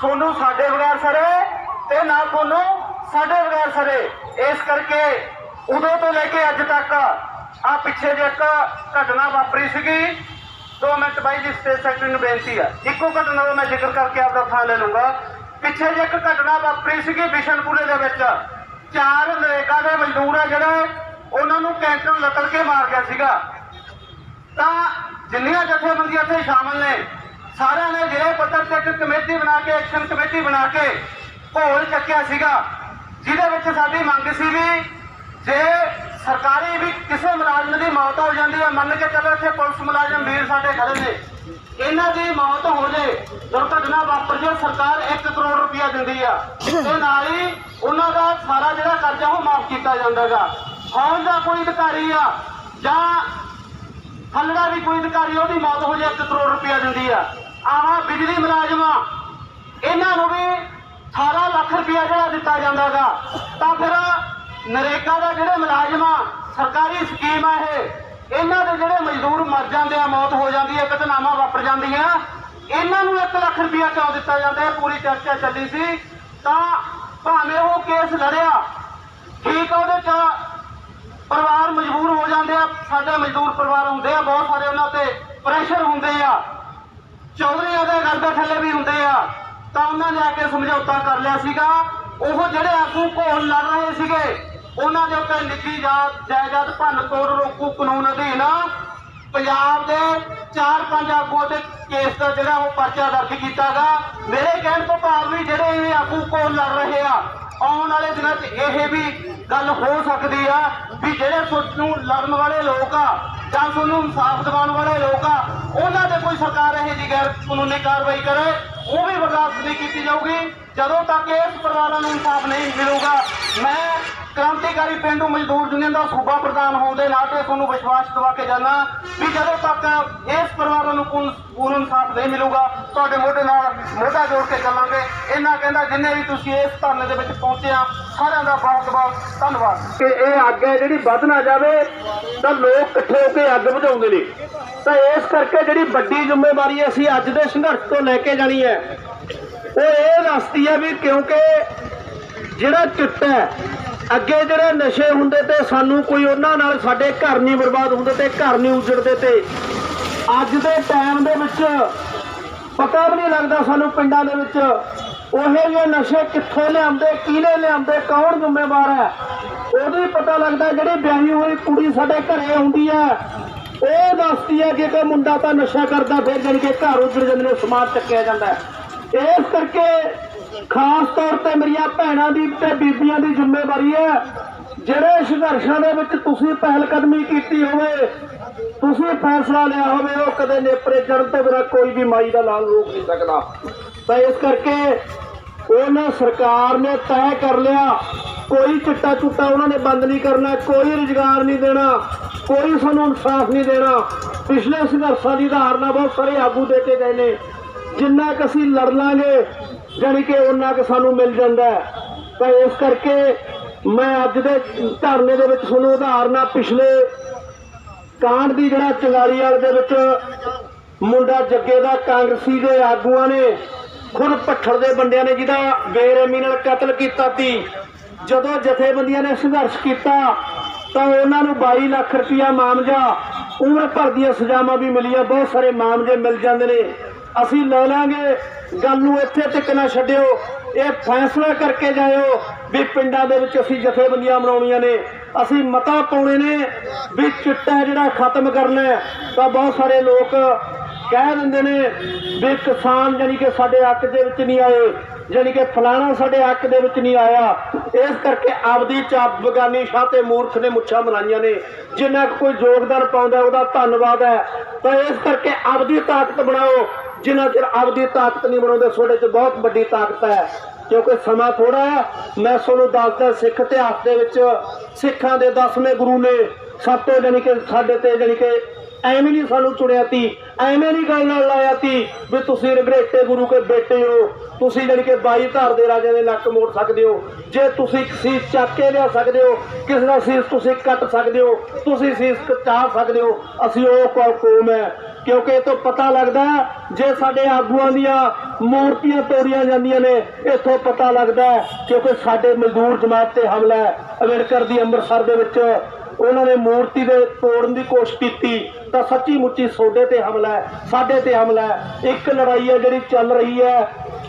ਸੋਨੂੰ ਸਾਡੇ ਬਗੈਰ ਸਰੇ ਤੇ ਨਾ ਤੁਹਾਨੂੰ ਸਾਡੇ ਬਗੈਰ ਸਰੇ ਇਸ ਕਰਕੇ ਉਦੋਂ ਤੋਂ ਲੈ ਕੇ ਅੱਜ ਤੱਕ ਆ ਪਿੱਛੇ ਜੇ ਇੱਕ ਘਟਨਾ ਵਾਪਰੀ ਸੀਗੀ। ਦੋ ਮਿੰਟ ਬਾਈ ਜੀ, ਸਟੇਟ ਸੈਕਟਰੀ ਨੂੰ ਬੇਨਤੀ ਆ। ਇੱਕੋ ਘਟਨਾ ਦਾ ਮੈਂ ਜ਼ਿਕਰ ਕਰਕੇ ਆਪਦਾ ਥਾਂ ਲੈ ਲੂੰਗਾ ਪਿੱਛੇ ਜੇ ਇੱਕ ਘਟਨਾ ਵਾਪਰੀ ਸੀਗੀ ਬਿਸ਼ਨਪੁਰੇ ਦੇ ਵਿੱਚ। ਚਾਰ ਨਰੇਗਾ ਦੇ ਮਜ਼ਦੂਰ ਆ ਜਿਹੜੇ, ਉਹਨਾਂ ਨੂੰ ਕੈਂਟਰ ਲੱਕੜ ਕੇ ਮਾਰ ਗਿਆ ਸੀਗਾ। ਤਾਂ ਜਿੰਨੀਆਂ ਜਥੇਬੰਦੀਆਂ ਇੱਥੇ ਸ਼ਾਮਲ ਨੇ, ਸਾਰਿਆਂ ਨੇ ਜ਼ਿਲ੍ਹੇ ਪੱਧਰ ਤੇ ਇੱਕ ਕਮੇਟੀ ਬਣਾ ਕੇ, ਐਕਸ਼ਨ ਕਮੇਟੀ ਬਣਾ ਕੇ ਘੋਲ ਚੱਕਿਆ ਸੀਗਾ। ਜਿਹਦੇ ਵਿੱਚ ਸਾਡੀ ਮੰਗ ਸੀ ਵੀ ਜੇ ਸਰਕਾਰੀ ਵੀ ਕਿਸੇ ਮੁਲਾਜ਼ਮ ਦੀ ਮੌਤ ਹੋ ਜਾਂਦੀ ਹੈ, ਮੰਨ ਕੇ ਚੱਲੋ ਇੱਥੇ ਪੁਲਿਸ ਮੁਲਾਜ਼ਮ ਵੀਰ ਸਾਡੇ ਖੜੇ ਨੇ, ਇਹਨਾਂ ਦੀ ਮੌਤ ਹੋ ਜੇ, ਦੁਰਘਟਨਾ ਵਾਪਰ ਜੇ, ਸਰਕਾਰ 1 ਕਰੋੜ ਰੁਪਇਆ ਦਿੰਦੀ ਆ। ਤੇ ਨਾਲ ਹੀ ਉਹਨਾਂ ਦਾ ਸਾਰਾ ਜਿਹੜਾ ਕਰਜ਼ਾ ਉਹ ਮਾਫ ਕੀਤਾ ਜਾਂਦਾਗਾ। ਫੌਜ ਦਾ ਕੋਈ ਅਧਿਕਾਰੀ ਆ, ਜਾਂ ਥੱਲੜਾ ਵੀ ਕੋਈ ਅਧਿਕਾਰੀ, ਉਹਦੀ ਮੌਤ ਹੋ ਜਾਏ 1 ਕਰੋੜ ਰੁਪਇਆ ਦਿੰਦੀ ਆ। ਆਹ ਬਿਜਲੀ ਮੁਲਾਜ਼ਮਾਂ, ਇਹਨਾਂ ਨੂੰ ਵੀ 18 ਲੱਖ ਰੁਪਇਆ ਜਿਹੜਾ ਦਿੱਤਾ ਜਾਂਦਾਗਾ। ਤਾਂ ਫਿਰ ਨਰੇਗਾ ਦਾ ਜਿਹੜੇ ਮੁਲਾਜ਼ਮ ਆ, ਸਰਕਾਰੀ ਸਕੀਮ ਆ ਇਹ, ਇਹਨਾਂ ਦੇ ਜਿਹੜੇ ਮਜ਼ਦੂਰ ਮਰ ਜਾਂਦੇ ਆ, ਮੌਤ ਹੋ ਜਾਂਦੀ ਹੈ, ਘਟਨਾਵਾਂ ਵਾਪਰ ਜਾਂਦੀਆਂ, ਇਹਨਾਂ ਨੂੰ 1 ਲੱਖ ਰੁਪਇਆ ਕਿਉਂ ਦਿੱਤਾ ਜਾਂਦਾ? ਹੈ ਪੂਰੀ ਚਰਚਾ ਚੱਲੀ ਸੀ। ਤਾਂ ਭਾਵੇਂ ਉਹ ਕੇਸ ਲੜਿਆ, ਠੀਕ ਉਹਦੇ ਚ ਪਰਿਵਾਰ ਮਜਬੂਰ ਹੋ ਜਾਂਦੇ ਆ, ਸਾਡੇ ਮਜ਼ਦੂਰ ਪਰਿਵਾਰ ਹੁੰਦੇ ਆ, ਬਹੁਤ ਸਾਰੇ ਉਹਨਾਂ ਤੇ ਪ੍ਰੈਸ਼ਰ ਹੁੰਦੇ ਆ ਚੌਧਰੀਆਂ ਦੇ ਗੱਲ ਥੱਲੇ ਵੀ ਹੁੰਦੇ ਆ, ਤਾਂ ਉਹਨਾਂ ਨੇ ਆ ਕੇ ਸਮਝੌਤਾ ਕਰ ਲਿਆ ਸੀਗਾ। ਉਹ ਜਿਹੜੇ ਆਗੂ ਘੋਲ ਲੜ ਰਹੇ ਸੀਗੇ ਉਹਨਾਂ ਦੇ ਉੱਤੇ ਨਿੱਜੀ ਜਾਤ ਜਾਇਦਾਦ ਭੰਨ ਤੋੜ ਰੋਕੂ ਕਾਨੂੰਨ ਅਧੀਨ ਪੰਜਾਬ ਦੇ ਚਾਰ ਪੰਜ ਆਗੂਆਂ ਤੇ ਕੇਸ ਦਾ ਜਿਹੜਾ ਉਹ ਪਰਚਾ ਦਰਜ ਕੀਤਾ ਗਾ। ਮੇਰੇ ਕਹਿਣ ਤੋਂ ਭਾਵ ਵੀ ਜਿਹੜੇ ਇਹ ਆਗੂ ਕੋਲ ਲੜ ਰਹੇ ਆ, ਆਉਣ ਵਾਲੇ ਦਿਨਾਂ 'ਚ ਇਹ ਵੀ ਗੱਲ ਹੋ ਸਕਦੀ ਆ ਵੀ ਜਿਹੜੇ ਤੁਹਾਨੂੰ ਲੜਨ ਵਾਲੇ ਲੋਕ ਆ ਜਾਂ ਤੁਹਾਨੂੰ ਇਨਸਾਫ ਦਿਵਾਉਣ ਵਾਲੇ ਲੋਕ ਆ, ਉਹਨਾਂ ਤੇ ਕੋਈ ਸਰਕਾਰ ਇਹ ਜੀ ਗੈਰ ਕਾਨੂੰਨੀ ਕਾਰਵਾਈ ਕਰੇ, ਉਹ ਵੀ ਬਰਦਾਸ਼ਤ ਨਹੀਂ ਕੀਤੀ ਜਾਊਗੀ। ਜਦੋਂ ਤੱਕ ਇਸ ਪਰਿਵਾਰਾਂ ਨੂੰ ਇਨਸਾਫ ਨਹੀਂ ਮਿਲੂਗਾ, ਮੈਂ ਕ੍ਰਾਂਤੀਕਾਰੀ ਪਿੰਡੂ ਮਜ਼ਦੂਰ ਯੂਨੀਅਨ ਦਾ ਸੂਬਾ ਪ੍ਰਧਾਨ ਹੋਣ ਦੇ ਨਾਤੇ ਤੁਹਾਨੂੰ ਵਿਸ਼ਵਾਸ ਦਿਵਾ ਕੇ ਜਾਣਾ ਵੀ ਜਦੋਂ ਤੱਕ ਇਸ ਪਰਿਵਾਰਾਂ ਨੂੰ ਪੂਰਨ ਪੂਰਨ ਇਨਸਾਫ ਨਹੀਂ ਮਿਲੂਗਾ, ਤੁਹਾਡੇ ਮੋਢੇ ਨਾਲ ਮੋਢਾ ਜੋੜ ਕੇ ਚੱਲਾਂਗੇ। ਇਹਨਾਂ ਕਹਿੰਦਾ ਜਿੰਨੇ ਵੀ ਤੁਸੀਂ ਇਸ ਧਰਨੇ ਦੇ ਵਿੱਚ ਪਹੁੰਚੇ ਆ, ਸਾਰਿਆਂ ਦਾ ਬਹੁਤ ਬਹੁਤ ਧੰਨਵਾਦ। ਕਿ ਇਹ ਅੱਗ ਹੈ ਜਿਹੜੀ ਵੱਧ ਨਾ ਜਾਵੇ, ਤਾਂ ਲੋਕ ਇਕੱਠੇ ਹੋ ਕੇ ਅੱਗ ਬੁਝਾਉਂਦੇ ਨੇ। ਤਾਂ ਇਸ ਕਰਕੇ ਜਿਹੜੀ ਵੱਡੀ ਜ਼ਿੰਮੇਵਾਰੀ ਅਸੀਂ ਅੱਜ ਦੇ ਸੰਘਰਸ਼ ਤੋਂ ਲੈ ਕੇ ਜਾਣੀ ਹੈ। ਉਹ ਇਹ ਦੱਸਦੀ ਹੈ ਵੀ ਕਿਉਂਕਿ ਜਿਹੜਾ ਚਿੱਟਾ ਅੱਗੇ ਜਿਹੜੇ ਨਸ਼ੇ ਹੁੰਦੇ ਤੇ ਸਾਨੂੰ ਕੋਈ ਉਹਨਾਂ ਨਾਲ ਸਾਡੇ ਘਰ ਨਹੀਂ ਬਰਬਾਦ ਹੁੰਦੇ ਤੇ ਘਰ ਨਹੀਂ ਉਜੜਦੇ ਤੇ ਅੱਜ ਦੇ ਟਾਈਮ ਦੇ ਵਿੱਚ ਪਤਾ ਵੀ ਨਹੀਂ ਲੱਗਦਾ ਸਾਨੂੰ ਪਿੰਡਾਂ ਦੇ ਵਿੱਚ ਉਹੇ ਜਿਹੇ ਨਸ਼ੇ ਕਿੱਥੋਂ ਲਿਆਉਂਦੇ ਕਿਹਨੇ ਲਿਆਉਂਦੇ ਕੌਣ ਜ਼ਿੰਮੇਵਾਰ ਹੈ? ਉਦੋਂ ਪਤਾ ਲੱਗਦਾ ਜਿਹੜੀ ਵਿਆਹੀ ਹੋਈ ਕੁੜੀ ਸਾਡੇ ਘਰੇ ਆਉਂਦੀ ਹੈ, ਉਹ ਦੱਸਦੀ ਹੈ ਕਿ ਕੋਈ ਮੁੰਡਾ ਤਾਂ ਨਸ਼ਾ ਕਰਦਾ, ਫਿਰ ਜਾਣੀ ਕਿ ਘਰ ਉੱਜੜ ਜਾਂਦੇ ਨੇ, ਸਮਾਨ ਚੱਕਿਆ ਜਾਂਦਾ ਇਸ ਕਰਕੇ ਖਾਸ ਤੌਰ ਤੇ ਮੇਰੀਆਂ ਭੈਣਾਂ ਦੀ ਤੇ ਬੀਬੀਆਂ ਦੀ ਜ਼ਿੰਮੇਵਾਰੀ ਹੈ, ਜਿਹੜੇ ਸੰਘਰਸ਼ਾਂ ਦੇ ਵਿੱਚ ਤੁਸੀਂ ਪਹਿਲ ਕਦਮੀ ਕੀਤੀ ਹੋਵੇ, ਤੁਸੀਂ ਫੈਸਲਾ ਲਿਆ ਹੋਵੇ, ਉਹ ਕਦੇ ਨੇਪਰੇ ਚੜ੍ਹਨ ਤੋਂ ਬਿਨਾਂ ਕੋਈ ਵੀ ਮਾਈ ਦਾ ਲਾਲ ਰੋਕ ਨਹੀਂ ਸਕਦਾ। ਤਾਂ ਇਸ ਕਰਕੇ ਉਹਨਾਂ ਸਰਕਾਰ ਨੇ ਤੈਅ ਕਰ ਲਿਆ, ਕੋਈ ਚਿੱਟਾ ਚੁੱਟਾ ਉਹਨਾਂ ਨੇ ਬੰਦ ਨਹੀਂ ਕਰਨਾ, ਕੋਈ ਰੁਜ਼ਗਾਰ ਨਹੀਂ ਦੇਣਾ, ਕੋਈ ਸਾਨੂੰ ਇਨਸਾਫ ਨਹੀਂ ਦੇਣਾ। ਪਿਛਲੇ ਸੰਘਰਸ਼ਾਂ ਦੀ ਧਾਰਨਾ ਬਹੁਤ ਸਾਰੇ ਆਗੂ ਦੇ ਕੇ ਗਏ ਨੇ। ਜਿੰਨਾ ਕੁ ਅਸੀਂ ਲੜ ਲਾਂਗੇ ਜਾਣੀ ਕਿ ਉਹਨਾਂ ਕੁ ਸਾਨੂੰ ਮਿਲ ਜਾਂਦਾ ਤਾਂ ਇਸ ਕਰਕੇ ਮੈਂ ਅੱਜ ਦੇ ਧਰਨੇ ਦੇ ਵਿੱਚ ਤੁਹਾਨੂੰ ਉਦਾਹਰਨਾਂ ਪਿਛਲੇ ਕਾਂਡ ਦੀ ਜਿਹੜਾ ਚੰਗਾਰੀ ਵਾਲੇ ਦੇ ਵਿੱਚ ਮੁੰਡਾ ਜੱਗੇ ਦਾ ਕਾਂਗਰਸੀ ਦੇ ਆਗੂਆਂ ਨੇ ਖੁਦ ਪੱਠੜ ਦੇ ਬੰਦਿਆਂ ਨੇ ਜਿਹਦਾ ਬੇਰਹਿਮੀ ਨਾਲ ਕਤਲ ਕੀਤਾ ਸੀ। ਜਦੋਂ ਜਥੇਬੰਦੀਆਂ ਨੇ ਸੰਘਰਸ਼ ਕੀਤਾ, ਤਾਂ ਉਹਨਾਂ ਨੂੰ 22 ਲੱਖ ਰੁਪਇਆ ਮਾਮਜਾ, ਉਮਰ ਭਰ ਦੀਆਂ ਸਜ਼ਾਵਾਂ ਵੀ ਮਿਲੀਆਂ, ਬਹੁਤ ਸਾਰੇ ਮਾਮਲੇ ਮਿਲ ਜਾਂਦੇ ਨੇ। ਅਸੀਂ ਲੈ ਲਾਂਗੇ। ਗੱਲ ਨੂੰ ਇੱਥੇ ਤੱਕ ਨਾ ਛੱਡਿਓ। ਇਹ ਫੈਸਲਾ ਕਰਕੇ ਜਾਇਓ ਵੀ ਪਿੰਡਾਂ ਦੇ ਵਿੱਚ ਅਸੀਂ ਜਥੇਬੰਦੀਆਂ ਬਣਾਉਣੀਆਂ ਨੇ। ਅਸੀਂ ਮਤਾ ਪਾਉਣੇ ਨੇ ਵੀ ਚਿੱਟਾ ਜਿਹੜਾ ਖਤਮ ਕਰਨਾ ਤਾਂ ਬਹੁਤ ਸਾਰੇ ਲੋਕ ਕਹਿ ਦਿੰਦੇ ਨੇ ਵੀ ਕਿਸਾਨ ਜਾਨੀ ਕਿ ਸਾਡੇ ਹੱਕ ਦੇ ਵਿੱਚ ਨਹੀਂ ਆਏ ਜਾਨੀ ਕਿ ਫਲਾਣਾ ਸਾਡੇ ਹੱਕ ਦੇ ਵਿੱਚ ਨਹੀਂ ਆਇਆ। ਇਸ ਕਰਕੇ ਆਪਦੀ ਚਾਪ ਬਗਾਨੀ, ਸ਼ਾਹ ਤੇ ਮੂਰਖ ਨੇ ਮੁੱਛਾਂ ਬਣਾਈਆਂ ਨੇ। ਜਿੰਨਾ ਕੁ ਕੋਈ ਯੋਗਦਾਨ ਪਾਉਂਦਾ ਉਹਦਾ ਧੰਨਵਾਦ ਹੈ। ਤਾਂ ਇਸ ਕਰਕੇ ਆਪਦੀ ਤਾਕਤ ਬਣਾਓ। ਜਿੰਨਾ ਚਿਰ ਆਪਦੀ ਤਾਕਤ ਨਹੀਂ ਬਣਾਉਂਦੇ, ਤੁਹਾਡੇ 'ਚ ਬਹੁਤ ਵੱਡੀ ਤਾਕਤ ਹੈ। ਕਿਉਂਕਿ ਸਮਾਂ ਥੋੜਾ ਹੈ। ਮੈਂ ਤੁਹਾਨੂੰ ਦੱਸਦਾ, ਸਿੱਖ ਇਤਿਹਾਸ ਦੇ ਵਿੱਚ ਸਿੱਖਾਂ ਦੇ 10ਵੇਂ ਗੁਰੂ ਨੇ ਸਭ ਤੋਂ ਜਾਨੀ ਕਿ ਸਾਡੇ ਤੇ ਜਾਨੀ ਕਿ ਐਵੇਂ ਨਹੀਂ ਸਾਨੂੰ ਚੁਣਿਆ ਤੀ, ਐਵੇਂ ਨਹੀਂ ਗੱਲ ਨਾਲ ਲਾਇਆ ਤੀ ਵੀ ਤੁਸੀਂ ਰਗਰੇਟੇ ਗੁਰੂ ਕੇ ਬੇਟੇ ਹੋ। ਤੁਸੀਂ ਜਿਹੜੀ ਕਿ ਬਾਈ ਧਾਰ ਦੇ ਰਾਜੇ ਦੇ ਨੱਕ ਮੋੜ ਸਕਦੇ ਹੋ। ਜੇ ਤੁਸੀਂ ਸੀਸ ਚੱਕ ਕੇ ਲਿਆ ਸਕਦੇ ਹੋ, ਕਿਸੇ ਦਾ ਸੀਸ ਤੁਸੀਂ ਕੱਟ ਸਕਦੇ ਹੋ, ਤੁਸੀਂ ਸੀਸ ਕਟਾ ਸਕਦੇ ਹੋ, ਅਸੀਂ ਉਹ ਕੌਮ ਹੈ। ਕਿਉਂਕਿ ਇਹ ਤੋਂ ਪਤਾ ਲੱਗਦਾ ਜੇ ਸਾਡੇ ਆਗੂਆਂ ਦੀਆਂ ਮੂਰਤੀਆਂ ਤੋੜੀਆਂ ਜਾਂਦੀਆਂ ਨੇ, ਇੱਥੋਂ ਪਤਾ ਲੱਗਦਾ ਕਿਉਂਕਿ ਸਾਡੇ ਮਜ਼ਦੂਰ ਜਮਾਤ ਤੇ ਹਮਲਾ ਹੈ। ਅੰਬੇਡਕਰ ਦੀ ਅੰਮ੍ਰਿਤਸਰ ਦੇ ਵਿੱਚ ਉਹਨਾਂ ਨੇ ਮੂਰਤੀ ਦੇ ਤੋੜਨ ਦੀ ਕੋਸ਼ਿਸ਼ ਕੀਤੀ ਤਾਂ ਸੱਚੀ ਮੁੱਚੀ ਸੋਡੇ ਤੇ ਹਮਲਾ ਹੈ, ਸਾਡੇ ਤੇ ਹਮਲਾ ਹੈ। ਇੱਕ ਲੜਾਈ ਹੈ ਜਿਹੜੀ ਚੱਲ ਰਹੀ ਹੈ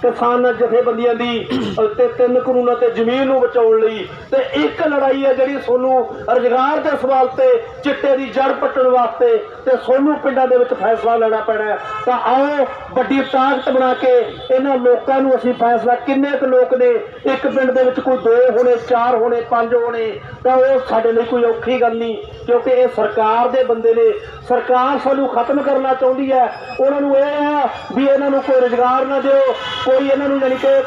ਕਿਸਾਨ ਜਥੇਬੰਦੀਆਂ ਦੀ ਅਹ ਤੇ ਤਿੰਨ ਕਾਨੂੰਨਾਂ ਤੇ ਜ਼ਮੀਨ ਨੂੰ ਬਚਾਉਣ ਲਈ ਤੇ ਇੱਕ ਲੜਾਈ ਹੈ ਜਿਹੜੀ ਸੋਨੂੰ ਰੁਜ਼ਗਾਰ ਦੇ ਸਵਾਲ ਤੇ, ਚਿੱਟੇ ਦੀ ਜੜ ਪੱਟਣ ਵਾਸਤੇ ਤੇ ਸੋਨੂੰ ਪਿੰਡਾਂ ਦੇ ਵਿੱਚ ਫੈਸਲਾ ਲੈਣਾ ਪੈਣਾ ਤਾਂ ਆਓ ਵੱਡੀ ਤਾਕਤ ਬਣਾ ਕੇ ਇਹਨਾਂ ਲੋਕਾਂ ਨੂੰ ਅਸੀਂ ਫੈਸਲਾ ਕਿੰਨੇ ਕੁ ਲੋਕ ਨੇ, ਇੱਕ ਪਿੰਡ ਦੇ ਵਿੱਚ ਕੋਈ ਦੋ ਹੋਣੇ, ਚਾਰ ਹੋਣੇ, ਪੰਜ ਹੋਣੇ, ਤਾਂ ਉਹ ਸਾਡੇ ਲਈ ਕੋਈ ਔਖੀ ਗੱਲ ਨਹੀਂ, ਕਿਉਂਕਿ ਇਹ ਸਰਕਾਰ ਦੇ ਬੰਦੇ ਨੇ। ਸਰਕਾਰ ਸਾਨੂੰ ਖਤਮ ਕਰਨਾ ਚਾਹੁੰਦੀ ਹੈ। ਉਹਨਾਂ ਨੂੰ ਇਹ ਹੈ ਵੀ ਇਹਨਾਂ ਨੂੰ ਕੋਈ ਰੁਜ਼ਗਾਰ ਨਾ ਦਿਓ, ਕੋਈ ਇਹਨਾਂ ਨੂੰ ਯਾਨੀ ਕਿ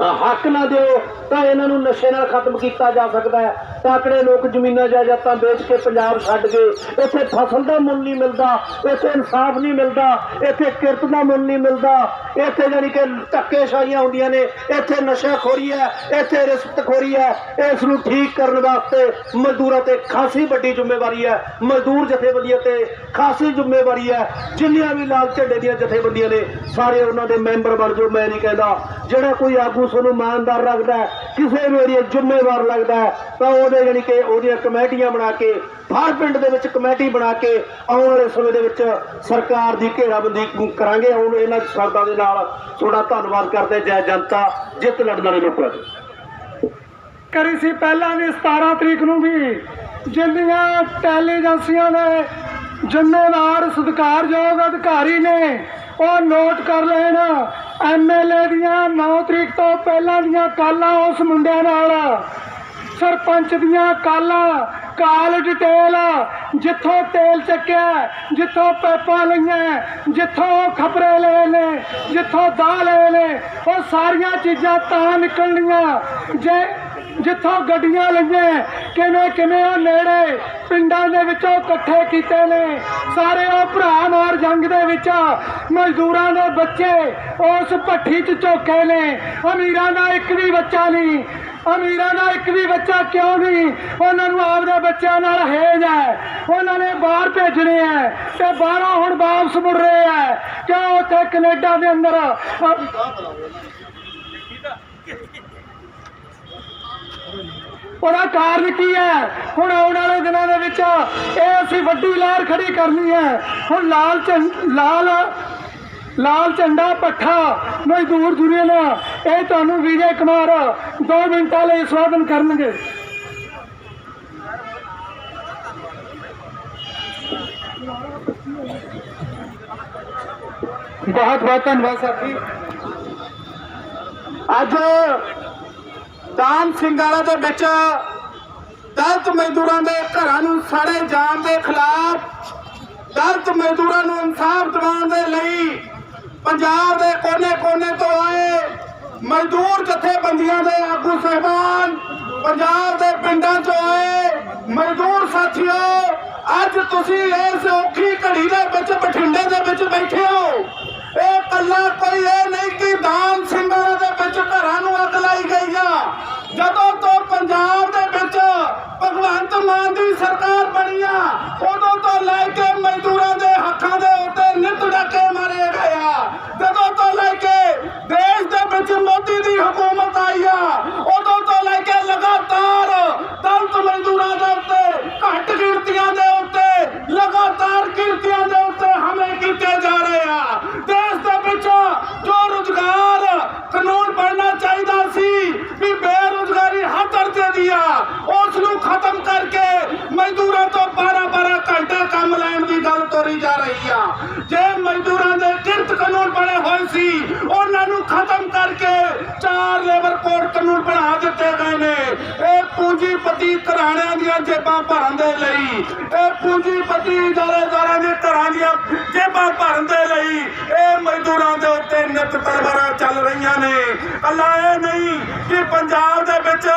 ਹੱਕ ਨਾ ਦਿਓ, ਤਾਂ ਇਹਨਾਂ ਨੂੰ ਨਸ਼ੇ ਨਾਲ ਖਤਮ ਕੀਤਾ ਜਾ ਸਕਦਾ ਹੈ। ਤਾਕੜੇ ਲੋਕ ਜ਼ਮੀਨਾਂ ਜਾਇਦਾਦਾਂ ਵੇਚ ਕੇ ਪੰਜਾਬ ਛੱਡ ਗਏ। ਇੱਥੇ ਫਸਲ ਦਾ ਮੁੱਲ ਨਹੀਂ ਮਿਲਦਾ ਇੱਥੇ ਇਨਸਾਫ ਨਹੀਂ ਮਿਲਦਾ ਇੱਥੇ ਕਿਰਤ ਦਾ ਮੁੱਲ ਨਹੀਂ ਮਿਲਦਾ। ਇੱਥੇ ਜਾਨੀ ਕਿ ਧੱਕੇਸ਼ਾਹੀਆਂ ਹੁੰਦੀਆਂ ਨੇ ਇੱਥੇ ਨਸ਼ਾਖੋਰੀ ਹੈ ਇੱਥੇ ਰਿਸ਼ਵਤਖੋਰੀ ਹੈ। ਇਸ ਨੂੰ ਠੀਕ ਕਰਨ ਵਾਸਤੇ ਮਜ਼ਦੂਰਾਂ ਤੇ ਖਾਸੀ ਵੱਡੀ ਜ਼ਿੰਮੇਵਾਰੀ ਹੈ। ਮਜ਼ਦੂਰ ਜਥੇਬੰਦੀਆਂ ਤੇ ਖਾਸੀ ਜ਼ਿੰਮੇਵਾਰੀ ਹੈ। ਜਿੰਨੀਆਂ ਵੀ ਲਾਲ ਝੰਡੇ ਦੀਆਂ ਜਥੇਬੰਦੀਆਂ ਨੇ ਸਾਰੇ ਉਹਨਾਂ ਦੇ ਮੈਂਬਰ ਬਣ ਜਾਓ ਮੈਂ ਨਹੀਂ ਕਹਿੰਦਾ। ਜਿਹੜਾ ਕੋਈ ਆਗੂ ਸਾਨੂੰ ਇਮਾਨਦਾਰ ਲੱਗਦਾ ਕਿਸੇ ਨੂੰ ਏਰੀਆ ਜ਼ਿੰਮੇਵਾਰ ਲੱਗਦਾ ਹੈ, ਤਾਂ ਉਹਦੇ ਜਾਨੀ ਕਿ ਉਹਦੀਆਂ ਕਮੇਟੀਆਂ ਬਣਾ ਕੇ, ਹਰ ਪਿੰਡ ਦੇ ਵਿੱਚ ਕਮੇਟੀ ਬਣਾ ਕੇ ਆਉਣ ਵਾਲੇ ਸਮੇਂ ਦੇ ਵਿੱਚ ਸਰਕਾਰ ਦੀ ਘੇਰਾਬੰਦੀ ਕਰਾਂਗੇ। ਹੁਣ ਇਹਨਾਂ ਸ਼ਬਦਾਂ ਦੇ ਨਾਲ ਤੁਹਾਡਾ ਧੰਨਵਾਦ ਕਰਦੇ ਜੈ ਜਨਤਾ, ਜਿੱਤ ਲੜਨ ਵਾਲੇ ਲੋਕਾਂ ਦੀ। ਕਰੀ ਸੀ ਪਹਿਲਾਂ ਵੀ 17 ਤਰੀਕ ਨੂੰ ਵੀ। ਜਿੰਨੀਆਂ ਟੈਲੀਏਜੰਸੀਆਂ ਦੇ ਜ਼ਿੰਮੇਵਾਰ ਸਤਿਕਾਰਯੋਗ ਅਧਿਕਾਰੀ ਨੇ, ਉਹ ਨੋਟ ਕਰ ਲੈਣ। ਐਮਐਲਏ ਦੀਆਂ 9 ਤਰੀਕ ਤੋਂ ਪਹਿਲਾਂ ਦੀਆਂ ਕਾਲਾਂ ਉਸ ਮੁੰਡਿਆਂ ਨਾਲ। ਸਰਪੰਚ ਦੀਆਂ ਕਾਲਾਂ, ਕਾਲ ਡਿਟੇਲ, ਜਿੱਥੋਂ ਤੇਲ ਚੱਕਿਆ, ਜਿੱਥੋਂ ਪੈਪਾਂ ਲਈਆਂ, ਜਿੱਥੋਂ ਖਬਰੇ ਲਏ ਨੇ, ਜਿੱਥੋਂ ਦਾ ਲਏ ਨੇ, ਉਹ ਸਾਰੀਆਂ ਚੀਜ਼ਾਂ ਤਾਂ ਨਿਕਲਣੀਆਂ। ਜੇ ਜਿੱਥੋਂ ਗੱਡੀਆਂ ਲਈਆਂ, ਕਿਵੇਂ ਕਿਵੇਂ ਉਹ ਨੇੜੇ ਪਿੰਡਾਂ ਦੇ ਵਿੱਚੋਂ ਇਕੱਠੇ ਕੀਤੇ ਨੇ, ਸਾਰੇ ਉਹ ਭਰਾ ਮਾਰ ਜੰਗ ਦੇ ਵਿੱਚ ਮਜ਼ਦੂਰਾਂ ਦੇ ਬੱਚੇ ਉਸ ਭੱਠੀ 'ਚ ਝੋਕੇ ਨੇ, ਅਮੀਰਾਂ ਦਾ ਇੱਕ ਵੀ ਬੱਚਾ ਨਹੀਂ। ਅਮੀਰਾਂ ਦਾ ਇੱਕ ਵੀ ਬੱਚਾ ਕਿਉਂ ਨਹੀਂ? ਉਹਨਾਂ ਨੂੰ ਆਪਦੇ ਬੱਚਿਆਂ ਨਾਲ ਹੇਜ ਹੈ। ਉਹਨਾਂ ਨੇ ਬਾਹਰ ਭੇਜਣੇ ਹੈ ਤੇ ਬਾਹਰੋਂ ਹੁਣ ਵਾਪਸ ਮੁੜ ਰਹੇ ਹੈ। ਕਿਉਂ ਉੱਥੇ ਕੈਨੇਡਾ ਦੇ ਅੰਦਰ? ਉਹਦਾ ਕਾਰਨ ਕੀ ਹੈ? ਹੁਣ ਆਉਣ ਵਾਲੇ ਦਿਨਾਂ ਦੇ ਵਿੱਚ ਇਹ ਅਸੀਂ ਵੱਡੀ ਲਹਿਰ ਖੜੀ ਕਰਨੀ ਹੈ। ਹੁਣ ਲਾਲ ਝੰ- ਲਾਲ ਲਾਲ ਝੰਡਾ ਪੱਠਾ, ਮਜ਼ਦੂਰ ਯੂਨੀਅਨ ਇਹ ਤੁਹਾਨੂੰ ਵਿਜੇ ਕੁਮਾਰ 2 ਮਿੰਟਾਂ ਲਈ ਸਵਾਗਤ ਕਰਨਗੇ। ਬਹੁਤ ਬਹੁਤ ਧੰਨਵਾਦ ਸਰ ਜੀ। ਅੱਜ ਦਾਨ ਸਿੰਘਾਲਾ ਦੇ ਵਿੱਚ ਦਲਤ ਮਜ਼ਦੂਰਾਂ ਦੇ ਘਰਾਂ ਨੂੰ ਸਾੜੇ ਜਾਣ ਦੇ ਖਿਲਾਫ ਦਲਤ ਮਜ਼ਦੂਰਾਂ ਨੂੰ ਇਨਸਾਫ ਦਿਵਾਉਣ ਦੇ ਲਈ ਪੰਜਾਬ ਦੇ ਕੋਨੇ-ਕੋਨੇ ਤੋਂ ਆਏ ਮਜ਼ਦੂਰ ਜਥੇਬੰਦੀਆਂ ਦੇ ਆਗੂ ਸਹਿਬਾਨ, ਪੰਜਾਬ ਦੇ ਪਿੰਡਾਂ ਤੋਂ ਆਏ ਮਜ਼ਦੂਰ ਸਾਥੀਓ, ਅੱਜ ਤੁਸੀਂ ਇਸ ਔਖੀ ਘੜੀ ਦੇ ਵਿੱਚ ਬਠਿੰਡੇ ਦੇ ਵਿੱਚ ਬੈਠੇ ਹੋ। ਇਹ ਕੱਲਾ ਕੋਈ ਇਹ ਨਹੀਂ ਕਿ ਦਾਨ ਸਿੰਘਾਂ ਦੇ ਵਿੱਚ ਘਰਾਂ ਨੂੰ ਅੱਗ ਲਾਈ ਗਈ ਆ। ਜਦੋਂ ਤੋਂ ਪੰਜਾਬ ਦੇ ਵਿੱਚ ਭਗਵੰਤ ਮਾਨ ਦੀ ਸਰਕਾਰ ਬਣੀ ਆ ਉਦੋਂ ਤੋਂ ਲੈ ਕੇ ਮਜ਼ਦੂਰਾਂ ਦੇ ਹੱਕਾਂ ਦੇ ਉੱਤੇ ਨਿਤ ਡਾਕੇ ਮਾਰੇ ਗਏ ਆ ਜਦੋਂ ਤੋਂ ਲੈ ਕੇ ਦੇਸ਼ ਦੇ ਵਿੱਚ ਮੋਦੀ ਦੀ ਹਕੂਮਤ ਆਈ ਆ ਉਦੋਂ ਤੋਂ ਲੈ ਕੇ ਲਗਾਤਾਰ ਦਲਿਤ ਮਜ਼ਦੂਰਾਂ ਦੇ ਉੱਤੇ ਘੱਟ ਗਿਣਤੀਆਂ ਦੇ ਉੱਤੇ ਲਗਾਤਾਰ ਗਿਣਤੀਆਂ ਦੇ ਉੱਤੇ ਹਮਲੇ ਕੀਤੇ ਜਾ ਰਹੇ ਆ ਦੇਸ਼ ਦੇ ਵਿੱਚ ਜੋ ਰੁਜ਼ਗਾਰ ਕਾਨੂੰਨ ਬਣਨਾ ਚਾਹੀਦਾ ਸੀ ਵੀ ਬੇਰੁਜ਼ਗਾਰੀ ਹੱਦ ਦਰਜੇ ਦੀ ਆ ਉਸ ਨੂੰ ਖਤਮ ਕਰਕੇ ਮਜ਼ਦੂਰਾਂ ਤੋਂ 12-12 ਘੰਟੇ ਕੰਮ ਲੈਣ ਦੀ ਗੱਲ ਤੋਰੀ ਜਾ ਰਹੀ ਆ ਜੇ ਮਜ਼ਦੂਰਾਂ ਦੇ ਕਿਰਤ ਕਾਨੂੰਨ ਬਣੇ ਹੋਏ ਸੀ ਉਹਨਾਂ ਨੂੰ ਖਤਮ ਕਰਕੇ ਚਾਰ ਲੇਬਰ ਕੋਡ ਕਾਨੂੰਨ ਬਣਾ ਦਿੱਤੇ ਗਏ ਨੇ ਇਹ ਪੂੰਜੀਪਤੀ ਘਰਾਣਿਆਂ ਦੀਆਂ ਜੇਬਾਂ ਭਰਨ ਦੇ ਲਈ, ਇਹ ਪੂੰਜੀਪਤੀ ਇਦਾਰੇਦਾਰਾਂ ਦੇ ਘਰਾਂ ਦੀਆਂ ਜੇਬਾਂ ਭਰਨ ਦੇ ਲਈ, ਇਹ ਮਜ਼ਦੂਰਾਂ ਦੇ ਉੱਤੇ ਨਿਤ ਤਲਵਾਰਾਂ ਚੱਲ ਰਹੀਆਂ ਨੇ। ਅੱਲਾ ਇਹ ਨਹੀਂ ਕਿ ਪੰਜਾਬ ਦੇ ਵਿੱਚ,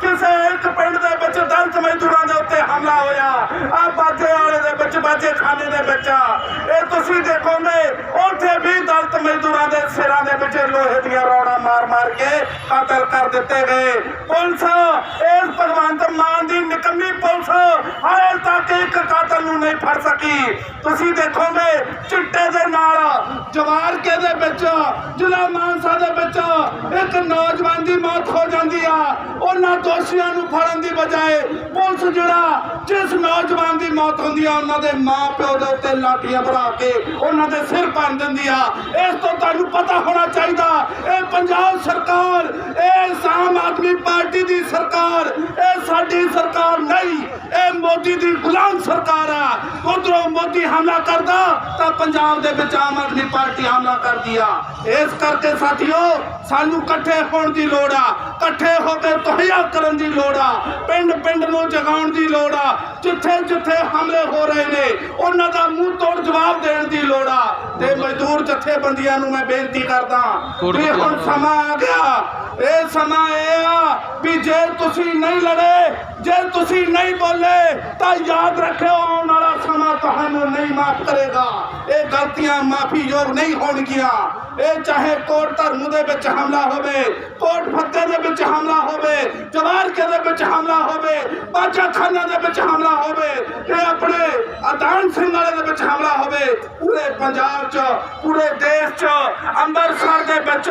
ਕਿਸੇ ਇੱਕ ਪਿੰਡ ਦੇ ਵਿੱਚ ਦਲਿਤ ਮਜ਼ਦੂਰਾਂ ਦੇ ਉੱਤੇ ਹਮਲਾ ਹੋਇਆ। ਆ ਬਾਜੇ ਵਾਲੇ ਦੇ ਵਿੱਚ, ਬਾਜੇ ਖਾਨੇ ਦੇ ਵਿੱਚ ਇਹ ਤੁਸੀਂ ਦੇਖੋਗੇ, ਉੱਥੇ ਵੀ ਦਲਿਤ ਮਜ਼ਦੂਰਾਂ ਦੇ ਸਿਰਾਂ ਦੇ ਵਿੱਚ ਲੋਹੇ ਦੀਆਂ ਰੋੜਾਂ ਮਾਰ ਮਾਰ ਕੇ ਕਤਲ ਕਰ ਦਿੱਤੇ ਗਏ। ਪੁਲਿਸ ਇਸ ਭਗਵੰਤ ਮਾਨ ਦੀ ਨਿਕੰਮੀ ਪੁਲਿਸ ਹਾਲੇ ਤੱਕ ਇੱਕ ਕਾਤਲ ਨੂੰ ਨਹੀਂ ਫੜ ਸਕੀ। ਤੁਸੀਂ ਦੇਖੋਗੇ ਚਿੱਟੇ ਦੇ ਨਾਲ ਜਵਾਰਕੇ ਦੇ ਵਿੱਚ, ਜ਼ਿਲ੍ਹਾ ਮਾਨਸਾ ਦੇ ਵਿੱਚ ਇੱਕ ਨੌਜਵਾਨ ਦੀ ਮੌਤ ਹੋ ਜਾਂਦੀ ਆ। ਉਹਨਾਂ ਦੋਸ਼ੀਆਂ ਨੂੰ ਫੜਨ ਦੀ ਬਜਾਏ ਪੁਲਿਸ ਜਿਹੜਾ, ਜਿਸ ਨੌਜਵਾਨ ਦੀ ਮੌਤ ਹੁੰਦੀ ਆ, ਉਹਨਾਂ ਦੇ ਮਾਂ ਪਿਓ ਦੇ ਉੱਤੇ ਲਾਠੀਆਂ ਭਰਾ ਕੇ ਉਹਨਾਂ ਦੇ ਸਿਰ ਭੰਨ ਦਿੰਦੀ ਆ। ਇਸ ਤੋਂ ਤੁਹਾਨੂੰ ਪਤਾ ਹੋਣਾ ਚਾਹੀਦਾ, ਇਹ ਪੰਜਾਬ ਸਰਕਾਰ, ਇਹ ਆਮ ਆਦਮੀ ਪਾਰਟੀ ਦੀ ਸਰਕਾਰ ਇਹ ਸਾਡੀ ਸਰਕਾਰ ਨਹੀਂ, ਇਹ ਮੋਦੀ ਦੀ ਗੁਲਾਮ ਸਰਕਾਰ ਆ। ਉਧਰੋਂ ਮੋਦੀ ਹਮਲਾ ਕਰਦਾ, ਤਾਂ ਪੰਜਾਬ ਦੇ ਵਿੱਚ ਆਮ ਆਦਮੀ ਪਾਰਟੀ ਹਮਲਾ ਕਰਦੀ ਆ। ਇਸ ਕਰਕੇ ਸਾਥੀਓ, ਸਾਨੂੰ ਇਕੱਠੇ ਹੋਣ ਦੀ ਲੋੜ ਆ। ਇਕੱਠੇ ਹੋ ਕੇ ਤਹਿਆ ਕਰਨ ਦੀ ਲੋੜ ਆ। ਪਿੰਡ ਪਿੰਡ ਨੂੰ ਜਗਾਉਣ ਦੀ ਲੋੜ ਆ। ਜਿੱਥੇ ਜਿੱਥੇ ਹਮਲੇ ਹੋ ਰਹੇ ਨੇ ਉਹਨਾਂ ਦਾ ਮੂੰਹ ਤੋੜ ਜਵਾਬ ਦੇਣ ਦੀ ਲੋੜ ਆ। ਤੇ ਮਜ਼ਦੂਰ ਜਥੇਬੰਦੀਆਂ ਨੂੰ ਮੈਂ ਬੇਨਤੀ ਕਰਦਾ ਵੀ ਹੁਣ ਸਮਾਂ ਆ ਗਿਆ। ਇਹ ਸਮਾਂ ਇਹ ਆ ਵੀ ਜੇ ਤੁਸੀਂ ਨਹੀਂ ਲੜੇ ਜੇ ਤੁਸੀਂ ਨਹੀਂ ਬੋਲੇ ਤਾਂ ਯਾਦ ਰੱਖਿਓ ਆਉਣ ਵਾਲਾ ਸਮਾਂ ਤੁਹਾਨੂੰ ਨਹੀਂ ਮਾਫ ਕਰੇਗਾ। ਇਹ ਗਲਤੀਆਂ ਮਾਫੀਯੋਗ ਨਹੀਂ ਹੋਣਗੀਆਂ ਇਹ ਚਾਹੇ ਕੋਟ ਧਰਮ ਦੇ ਵਿੱਚ ਹਮਲਾ ਹੋਵੇ ਕੋਟ ਫੱਤੇ ਦੇ ਵਿੱਚ ਹਮਲਾ ਹੋਵੇ ਜਵਾਰਕੇ ਦੇ ਵਿੱਚ ਹਮਲਾ ਹੋਵੇ ਬਾਜਾ ਖਾਨਾ ਦੇ ਵਿੱਚ ਹਮਲਾ ਹੋਵੇ ਇਹ ਆਪਣੇ ਅਦਾਨ ਸਿੰਘ ਵਾਲੇ ਦੇ ਵਿੱਚ ਹਮਲਾ ਹੋਵੇ ਪੂਰੇ ਪੰਜਾਬ 'ਚ ਪੂਰੇ ਦੇਸ਼ 'ਚ ਅੰਮ੍ਰਿਤਸਰ ਦੇ ਵਿੱਚ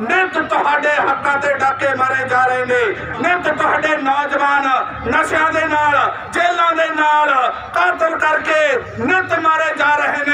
ਨਿਤ ਤੁਹਾਡੇ ਹੱਕਾਂ ਤੇ ਡਾਕੇ ਮਾਰੇ ਜਾ ਰਹੇ ਨੇ ਨਿਤ ਤੁਹਾਡੇ ਨੌਜਵਾਨ ਨਸ਼ਿਆਂ ਦੇ ਨਾਲ ਜੇਲ੍ਹਾਂ ਦੇ ਨਾਲ ਕਾਤਲ ਕਰਕੇ ਨਿਤ ਮਾਰੇ ਜਾ ਰਹੇ ਨੇ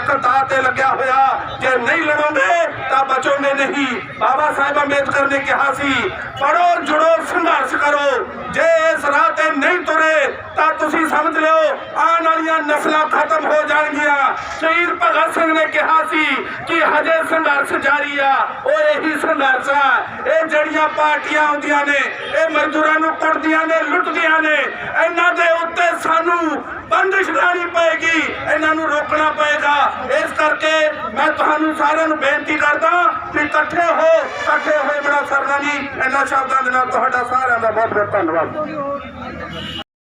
ਤੁਹਾਡਾ ਤੇ ਲੱਗਿਆ ਹੋਇਆ। ਜੇ ਨਹੀਂ ਲੜੋਗੇ ਤਾਂ ਬਚੋਗੇ ਨਹੀਂ। ਬਾਬਾ ਸਾਹਿਬ ਅੰਬੇਦਕਰ ਨੇ ਕਿਹਾ ਸੀ ਪੜੋ ਜੁੜੋ, ਸੰਘਰਸ਼ ਕਰੋ। ਜੇ ਇਸ ਰਾਹ ਤੇ ਨਹੀਂ ਤੁਰੇ, ਤਾਂ ਤੁਸੀਂ ਸਮਝ ਲਿਓ, ਆਉਣ ਵਾਲੀਆਂ ਨਸਲਾਂ ਖਤਮ ਹੋ ਜਾਣਗੀਆਂ। ਸ਼ਹੀਦ ਭਗਤ ਸਿੰਘ ਨੇ ਕਿਹਾ ਸੀ ਕਿ ਹਜੇ ਸੰਘਰਸ਼ ਜਾਰੀ ਆ। ਉਹ ਇਹੀ ਸੰਘਰਸ਼ ਆ। ਇਹ ਜਿਹੜੀਆਂ ਪਾਰਟੀਆਂ ਆਉਂਦੀਆਂ ਨੇ, ਇਹ ਮਜ਼ਦੂਰਾਂ ਨੂੰ ਕੁੱਟਦੀਆਂ ਨੇ, ਲੁੱਟਦੀਆਂ ਨੇ, ਇਹਨਾਂ ਦੇ ਉੱਤੇ ਸਾਨੂੰ ਬੰਦਿਸ਼ ਲਾਣੀ ਪਏਗੀ, ਇਹਨਾਂ ਨੂੰ ਰੋਕਣਾ ਪਏਗਾ। ਇਸ ਕਰਕੇ ਮੈਂ ਤੁਹਾਨੂੰ ਸਾਰਿਆਂ ਨੂੰ ਬੇਨਤੀ ਕਰਦਾ ਕਿ ਇਕੱਠੇ ਹੋ, ਇਕੱਠੇ ਹੋਏ ਬੜਾ ਸਰਨਾ ਨਹੀਂ। ਇਹਨਾਂ ਸ਼ਬਦਾਂ ਦੇ ਨਾਲ ਤੁਹਾਡਾ ਸਾਰਿਆਂ ਦਾ ਬਹੁਤ ਬਹੁਤ ਧੰਨਵਾਦ।